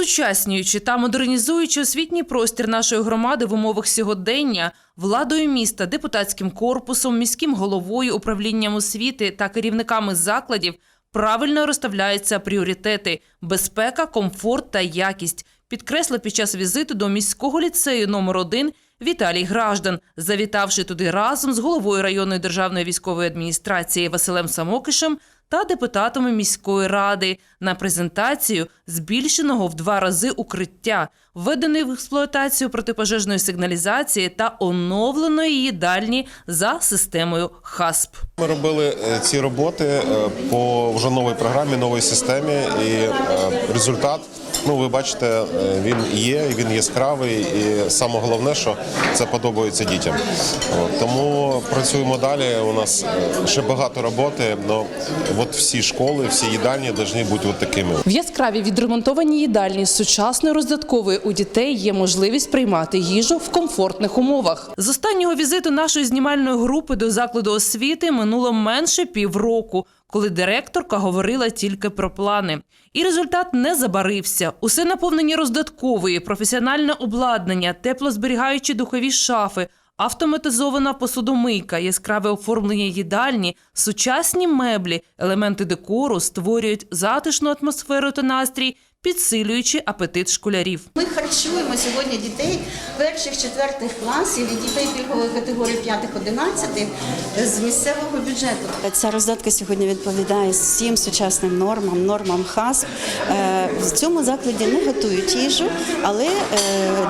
Осучаснюючи та модернізуючи освітній простір нашої громади в умовах сьогодення, владою міста, депутатським корпусом, міським головою, управлінням освіти та керівниками закладів правильно розставляються пріоритети – безпека, комфорт та якість. Підкреслив під час візиту до міського ліцею номер 1 Віталій Граждан, завітавши туди разом з головою районної державної військової адміністрації Василем Самокишем та депутатами міської ради на презентацію збільшеного в два рази укриття, введеної в експлуатацію протипожежної сигналізації та оновленої їдальні за системою ХАСП. Ми робили е, ці роботи е, по вже новій програмі, новій системі, і е, результат. Ну, ви бачите, е, він є, він яскравий, і саме головне, що це подобається дітям. Тому працюємо далі. У нас е, ще багато роботи. але от всі школи, всі їдальні повинні бути от такими. В яскравій відремонтованій їдальні з сучасною роздатковою у дітей є можливість приймати їжу в комфортних умовах. З останнього візиту нашої знімальної групи до закладу освіти минуло менше півроку, коли директорка говорила тільки про плани. І результат не забарився. Усе наповнені роздаткової, професіональне обладнання, теплозберігаючі духові шафи. Автоматизована посудомийка, яскраве оформлення їдальні, сучасні меблі, елементи декору створюють затишну атмосферу та настрій, підсилюючи апетит школярів. Ми харчуємо сьогодні дітей перших четвертих класів і дітей пільгової категорії 5-11 з місцевого бюджету. Ця роздатка сьогодні відповідає всім сучасним нормам, нормам ХАСП. Е, В цьому закладі не готують їжу, але е,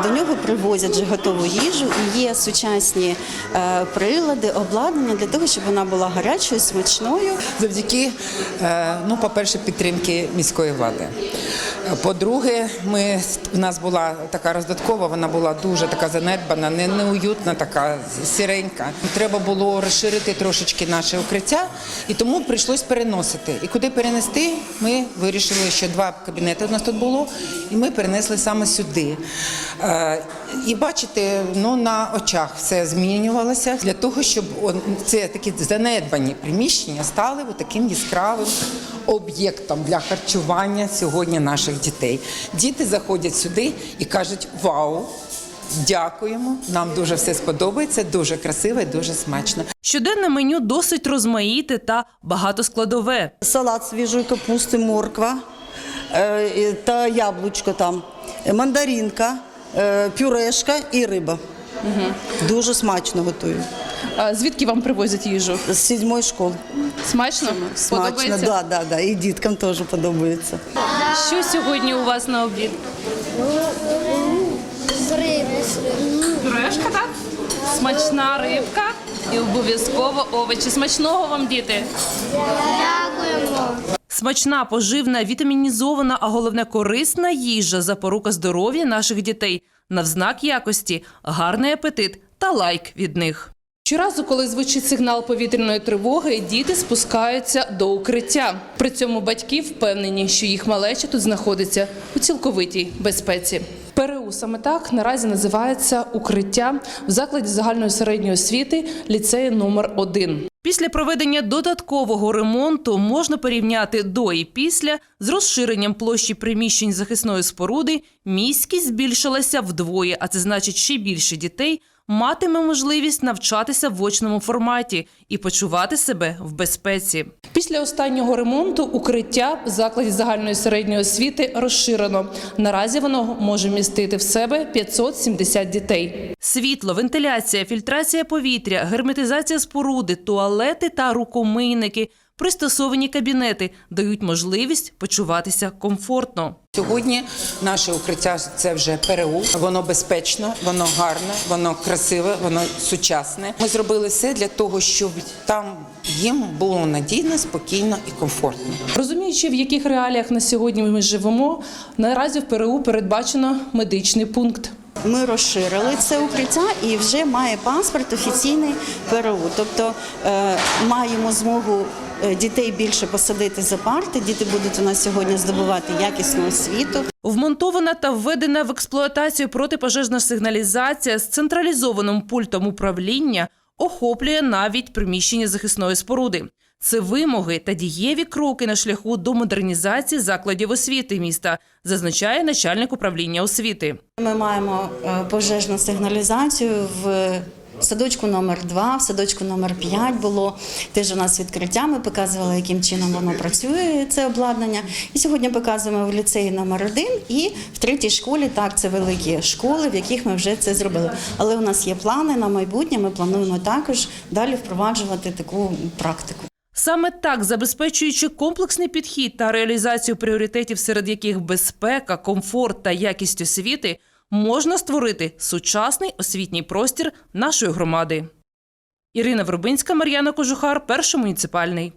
до нього привозять вже готову їжу і є сучасні е, прилади, обладнання для того, щоб вона була гарячою, смачною. завдяки, ну, по-перше, підтримки міської влади. По-друге, ми в нас була така роздаткова, вона була дуже така занедбана, не, неуютна, така сіренька. Треба було розширити трошечки наше укриття, і тому прийшлось переносити. І куди перенести, ми вирішили, що два кабінети у нас тут було, і ми перенесли саме сюди. Е, І бачите, ну на очах все змінювалося для того, щоб це такі занедбані приміщення стали таким яскравим об'єктом для харчування сьогодні наших дітей. Діти заходять сюди і кажуть: Вау! Дякуємо, нам дуже все сподобається, дуже красиво і дуже смачно. Щоденне меню досить розмаїте та багатоскладове. салат свіжої капусти, морква е, та яблучко там, е, мандаринка, е, пюрешка і риба. Дуже смачно готую. Звідки вам привозять їжу? З сідьмої школи. Смачно? Смачно, да, да, да. І діткам теж подобається. Що сьогодні у вас на обід? Пюрешка, так? Смачна рибка і обов'язково овочі. Смачного вам, діти! Дякуємо. Смачна, поживна, вітамінізована, а головне корисна їжа запорука здоров'я наших дітей. Навзнак якості, гарний апетит та лайк від них. Щоразу, коли звучить сигнал повітряної тривоги, діти спускаються до укриття. При цьому батьки впевнені, що їх малеча тут знаходиться у цілковитій безпеці. ПРУ саме так наразі називається укриття в закладі загальної середньої освіти ліцею номер 1 Після проведення додаткового ремонту можна порівняти до і після з розширенням площі приміщень захисної споруди. Міськість збільшилася вдвоє, а це значить, ще більше дітей матиме можливість навчатися в очному форматі і почувати себе в безпеці. Після останнього ремонту укриття в закладі загальної середньої освіти розширено. Наразі воно може містити в себе 570 дітей. Світло, вентиляція, фільтрація повітря, герметизація споруди, туалети та рукомийники, пристосовані кабінети дають можливість почуватися комфортно. Сьогодні наше укриття це вже ПРУ. Воно безпечно, воно гарне, воно красиве, воно сучасне. Ми зробили все для того, щоб там їм було надійно, спокійно і комфортно. Розуміючи, в яких реаліях на сьогодні ми живемо, наразі в ПРУ передбачено медичний пункт. Ми розширили це укриття і вже має паспорт офіційний ПРУ. Тобто е, маємо змогу дітей більше посадити за парти. Діти будуть у нас сьогодні здобувати якісну освіту. Вмонтована та введена в експлуатацію протипожежна сигналізація з централізованим пультом управління охоплює навіть приміщення захисної споруди. Це вимоги та дієві кроки на шляху до модернізації закладів освіти міста, зазначає начальник управління освіти. Ми маємо е, пожежну сигналізацію в садочку номер 2 в садочку номер 5 було теж у нас відкриття. Ми показували, яким чином воно працює, це обладнання. І сьогодні показуємо в ліцеї номер 1 і в третій школі. Так, це великі школи, в яких ми вже це зробили. Але у нас є плани на майбутнє. Ми плануємо також далі впроваджувати таку практику. Саме так, забезпечуючи комплексний підхід та реалізацію пріоритетів, серед яких безпека, комфорт та якість освіти, можна створити сучасний освітній простір нашої громади. Ірина Вербинська, Мар'яна Кожухар, перший муніципальний.